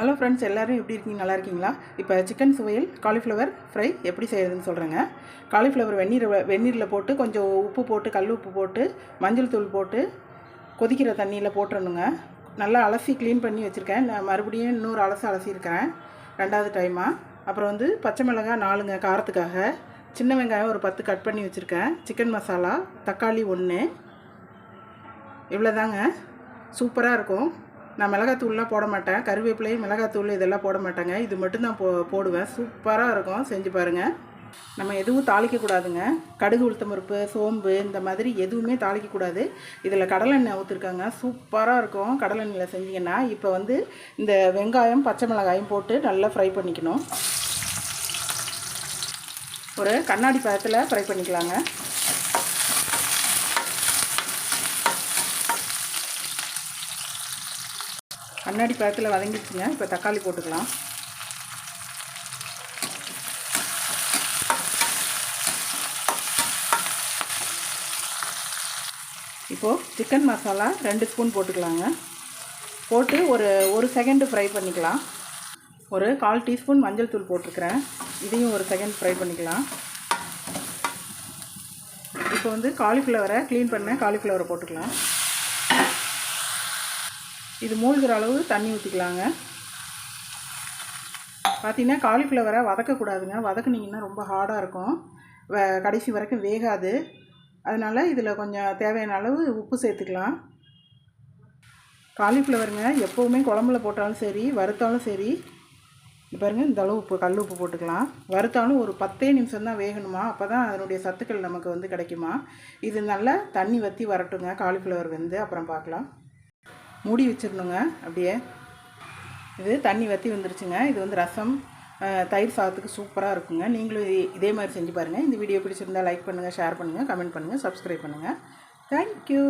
Hello friends எல்லோரும் எப்படி இருக்கீங்க? நல்லா இருக்கீங்களா? இப்போ சிக்கன் சுவையில் காலிஃப்ளவர் ஃப்ரை எப்படி செய்யறதுன்னு சொல்கிறேங்க காலிஃப்ளவர் வெந்நீர் வெந்நீரில் போட்டு கொஞ்சம் உப்பு போட்டு கல் உப்பு போட்டு மஞ்சள் தூள் போட்டு கொதிக்கிற தண்ணியில் போட்டுறணுங்க. நல்லா அலசி க்ளீன் பண்ணி வச்சுருக்கேன். நான் மறுபடியும் இன்னொரு அலசி அலசியிருக்கிறேன். ரெண்டாவது டைமாக அப்புறம் வந்து பச்சை மிளகாய் நாலுங்க காரத்துக்காக. சின்ன வெங்காயம் ஒரு பத்து கட் பண்ணி வச்சுருக்கேன். சிக்கன் மசாலா தக்காளி ஒன்று இவ்வளோதாங்க சூப்பராக இருக்கும். நான் மிளகாத்தூள்லாம் போட மாட்டேன். கருவேப்பிலை மிளகாத்தூள் இதெல்லாம் போட மாட்டேங்க. இது மட்டும்தான் போ போடுவேன். சூப்பராக இருக்கும். செஞ்சு பாருங்கள் நம்ம எதுவும் தாளிக்கக்கூடாதுங்க கடுகு உளுத்தம்பருப்பு சோம்பு இந்த மாதிரி எதுவுமே தாளிக்கக்கூடாது இதில் கடலெண்ணெய் ஊற்றிருக்காங்க சூப்பராக இருக்கும். கடலெண்ணெயில் செஞ்சிங்கன்னா இப்போ வந்து இந்த வெங்காயம் பச்சை மிளகாயும் போட்டு நல்லா ஃப்ரை பண்ணிக்கணும். ஒரு கண்ணாடி பழத்தில் ஃப்ரை பண்ணிக்கலாங்க. கண்ணாடி பழத்தில் வதங்கிடுச்சுங்க. இப்போ தக்காளி போட்டுக்கலாம். இப்போது சிக்கன் மசாலா ரெண்டு ஸ்பூன் போட்டுக்கலாங்க. போட்டு ஒரு ஒரு செகண்டு ஃப்ரை பண்ணிக்கலாம். ஒரு கால் டீஸ்பூன் மஞ்சள் தூள் போட்டிருக்கிறேன். இதையும் ஒரு செகண்ட் ஃப்ரை பண்ணிக்கலாம். இப்போ வந்து காலிஃப்ளவரை க்ளீன் பண்ண காலிஃப்ளவரை போட்டுக்கலாம். இது மூழ்கிற அளவு தண்ணி ஊற்றிக்கலாங்க பார்த்தீங்கன்னா காலிஃப்ளவரை வதக்கக்கூடாதுங்க. வதக்குனிங்கன்னா ரொம்ப ஹார்டாக இருக்கும். கடைசி வரைக்கும் வேகாது. அதனால் இதில் கொஞ்சம் தேவையான அளவு உப்பு சேர்த்துக்கலாம். காலிஃப்ளவருங்க எப்போவுமே குழம்புல போட்டாலும் சரி வறுத்தாலும் சரி பாருங்கள் இந்த அளவு உப்பு கல் உப்பு போட்டுக்கலாம். வறுத்தாலும் ஒரு பத்தே நிமிஷம் தான் வேகணுமா? அப்போ தான் அதனுடைய சத்துக்கள் நமக்கு வந்து கிடைக்குமா? இது நல்லா தண்ணி வற்றி வரட்டுங்க காலிஃப்ளவர் வந்து அப்புறம் பார்க்கலாம். மூடி வச்சிடணுங்க அப்படியே. இது தண்ணி வற்றி வந்துருச்சுங்க. இது வந்து ரசம் தயிர் சாதத்துக்கு சூப்பராக இருக்குங்க. நீங்களும் இதே மாதிரி செஞ்சு பாருங்கள் இந்த வீடியோ பிடிச்சிருந்தால் லைக் பண்ணுங்கள் ஷேர் பண்ணுங்கள் கமெண்ட் பண்ணுங்கள் சப்ஸ்கிரைப் பண்ணுங்கள் தேங்க்யூ